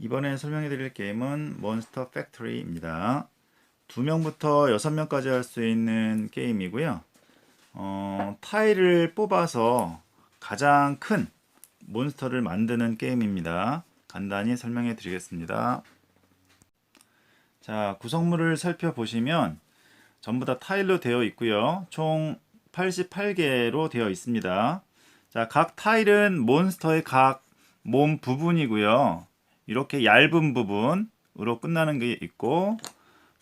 이번에 설명해 드릴 게임은 몬스터 팩토리입니다. 2명부터 6명까지 할 수 있는 게임이고요. 어, 타일을 뽑아서 가장 큰 몬스터를 만드는 게임입니다. 간단히 설명해 드리겠습니다. 자, 구성물을 살펴보시면 전부 다 타일로 되어 있고요. 총 88개로 되어 있습니다. 자, 각 타일은 몬스터의 각 몸 부분이고요. 이렇게 얇은 부분으로 끝나는 게 있고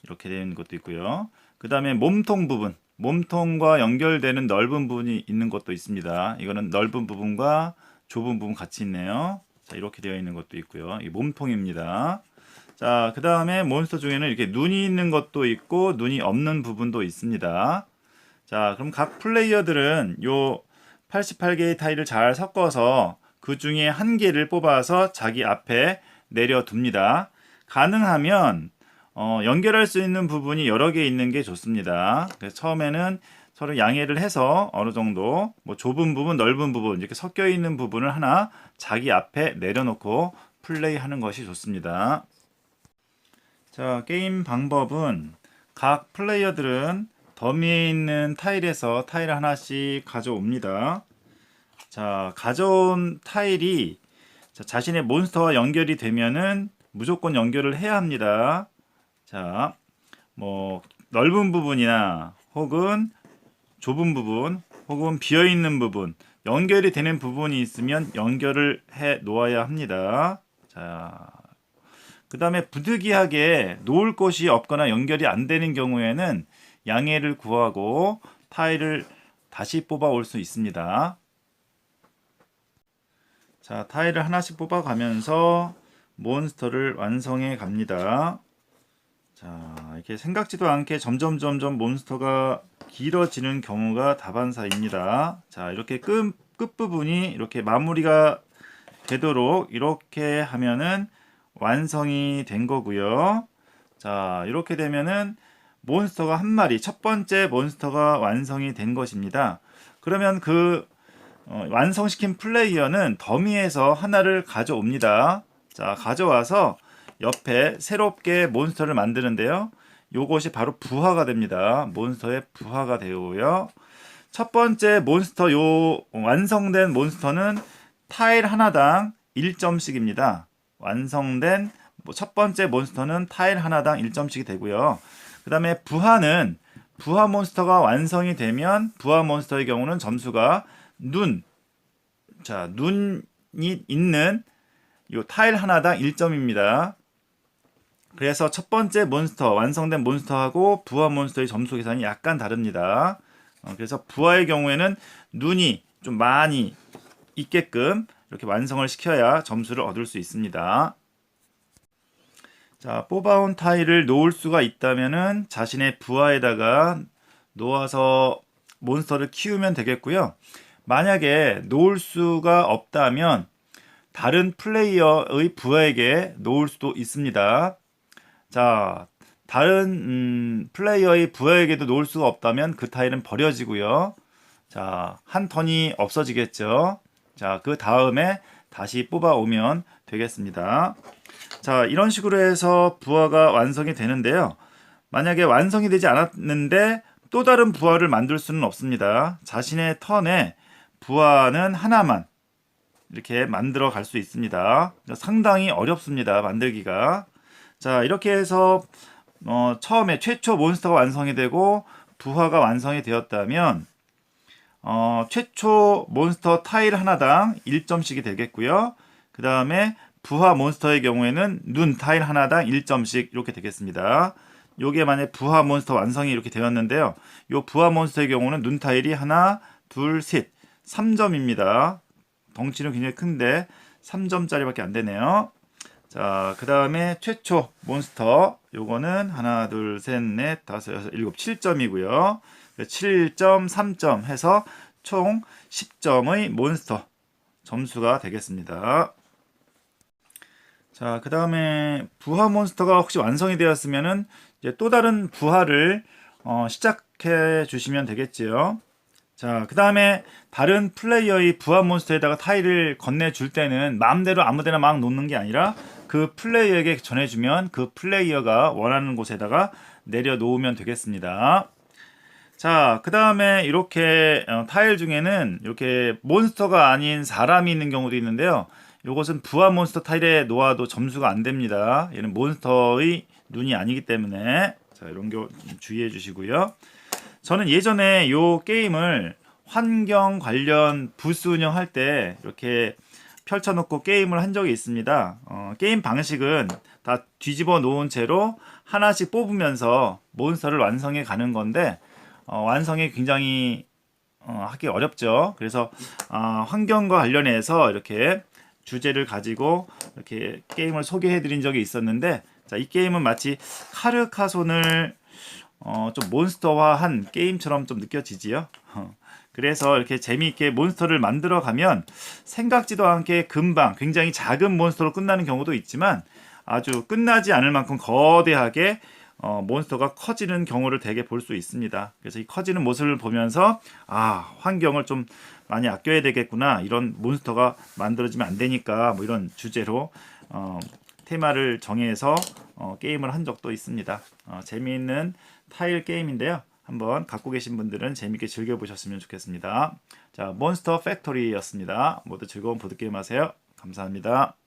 이렇게 되는 것도 있고요. 그 다음에 몸통 부분, 몸통과 연결되는 넓은 부분이 있는 것도 있습니다. 이거는 넓은 부분과 좁은 부분 같이 있네요. 자, 이렇게 되어 있는 것도 있고요. 이 몸통입니다. 자, 그 다음에 몬스터 중에는 이렇게 눈이 있는 것도 있고 눈이 없는 부분도 있습니다. 자, 그럼 각 플레이어들은 요 88개의 타일을 잘 섞어서 그 중에 한 개를 뽑아서 자기 앞에 내려둡니다. 가능하면 어, 연결할 수 있는 부분이 여러 개 있는 게 좋습니다. 그래서 처음에는 서로 양해를 해서 어느 정도 뭐 좁은 부분, 넓은 부분 이렇게 섞여 있는 부분을 하나 자기 앞에 내려놓고 플레이하는 것이 좋습니다. 자, 게임 방법은 각 플레이어들은 더미에 있는 타일에서 타일 하나씩 가져옵니다. 자, 가져온 타일이 자, 자신의 몬스터와 연결이 되면은 무조건 연결을 해야 합니다. 자, 뭐 넓은 부분이나 혹은 좁은 부분 혹은 비어 있는 부분 연결이 되는 부분이 있으면 연결을 해 놓아야 합니다. 자, 그 다음에 부득이하게 놓을 곳이 없거나 연결이 안 되는 경우에는 양해를 구하고 타일을 다시 뽑아 올 수 있습니다. 자, 타일을 하나씩 뽑아 가면서 몬스터를 완성해 갑니다. 자, 이렇게 생각지도 않게 점점 점점 몬스터가 길어지는 경우가 다반사입니다. 자, 이렇게 끝, 끝부분이 이렇게 마무리가 되도록 이렇게 하면은 완성이 된 거고요. 자, 이렇게 되면은 몬스터가 한 마리, 첫 번째 몬스터가 완성이 된 것입니다. 그러면 그 어, 완성시킨 플레이어는 더미에서 하나를 가져옵니다. 자, 가져와서 옆에 새롭게 몬스터를 만드는데요. 요것이 바로 부하가 됩니다. 몬스터의 부하가 되고요. 첫 번째 몬스터 요 완성된 몬스터는 타일 하나당 1점씩입니다. 완성된 뭐첫 번째 몬스터는 타일 하나당 1점씩이 되고요. 그 다음에 부하는 부하 몬스터가 완성이 되면 부하 몬스터의 경우는 점수가 눈, 자 눈이 있는 요 타일 하나당 1점입니다. 그래서 첫 번째 몬스터 완성된 몬스터하고 부하 몬스터의 점수 계산이 약간 다릅니다. 어, 그래서 부하의 경우에는 눈이 좀 많이 있게끔 이렇게 완성을 시켜야 점수를 얻을 수 있습니다. 자, 뽑아온 타일을 놓을 수가 있다면은 자신의 부하에다가 놓아서 몬스터를 키우면 되겠고요. 만약에 놓을 수가 없다면 다른 플레이어의 부하에게 놓을 수도 있습니다. 자, 다른 음, 플레이어의 부하에게도 놓을 수가 없다면 그 타일은 버려지고요. 자, 한 턴이 없어지겠죠. 자, 그 다음에 다시 뽑아 오면 되겠습니다. 자, 이런 식으로 해서 부하가 완성이 되는데요. 만약에 완성이 되지 않았는데 또 다른 부하를 만들 수는 없습니다. 자신의 턴에 부하는 하나만 이렇게 만들어 갈 수 있습니다. 상당히 어렵습니다. 만들기가. 자, 이렇게 해서 어, 처음에 최초 몬스터가 완성이 되고 부하가 완성이 되었다면 어, 최초 몬스터 타일 하나당 1점씩이 되겠고요. 그 다음에 부하 몬스터의 경우에는 눈 타일 하나당 1점씩 이렇게 되겠습니다. 요게 만약 부하 몬스터 완성이 이렇게 되었는데요. 요 부하 몬스터의 경우는 눈 타일이 하나, 둘, 셋, 3점입니다. 덩치는 굉장히 큰데 3점짜리밖에 안 되네요. 자, 그 다음에 최초 몬스터 요거는 하나, 둘, 셋, 넷, 다섯, 여섯, 일곱, 7점이고요. 7점, 3점 해서 총 10점의 몬스터 점수가 되겠습니다. 자, 그 다음에 부하 몬스터가 혹시 완성이 되었으면은 이제 또 다른 부하를 어, 시작해 주시면 되겠지요. 자, 그 다음에 다른 플레이어의 부하 몬스터에다가 타일을 건네줄 때는 마음대로 아무데나 막 놓는 게 아니라 그 플레이어에게 전해주면 그 플레이어가 원하는 곳에다가 내려놓으면 되겠습니다. 자, 그 다음에 이렇게 어, 타일 중에는 이렇게 몬스터가 아닌 사람이 있는 경우도 있는데요. 이것은 부하 몬스터 타일에 놓아도 점수가 안 됩니다. 얘는 몬스터의 눈이 아니기 때문에 자, 이런 거좀 주의해 주시고요. 저는 예전에 이 게임을 환경 관련 부스 운영할 때 이렇게 펼쳐놓고 게임을 한 적이 있습니다. 어, 게임 방식은 다 뒤집어 놓은 채로 하나씩 뽑으면서 몬스터를 완성해 가는 건데 어, 완성이 굉장히 어, 하기 어렵죠. 그래서 아, 환경과 관련해서 이렇게 주제를 가지고 이렇게 게임을 소개해 드린 적이 있었는데 자, 이 게임은 마치 카르카손을 어, 좀 몬스터화한 게임처럼 좀 느껴지지요. 어, 그래서 이렇게 재미있게 몬스터를 만들어 가면 생각지도 않게 금방 굉장히 작은 몬스터로 끝나는 경우도 있지만 아주 끝나지 않을 만큼 거대하게 어, 몬스터가 커지는 경우를 대개 볼 수 있습니다. 그래서 이 커지는 모습을 보면서 아 환경을 좀 많이 아껴야 되겠구나 이런 몬스터가 만들어지면 안 되니까 뭐 이런 주제로 어, 테마를 정해서 어, 게임을 한 적도 있습니다. 어, 재미있는 타일 게임인데요. 한번 갖고 계신 분들은 재밌게 즐겨보셨으면 좋겠습니다. 자, 몬스터 팩토리였습니다. 모두 즐거운 보드게임 하세요. 감사합니다.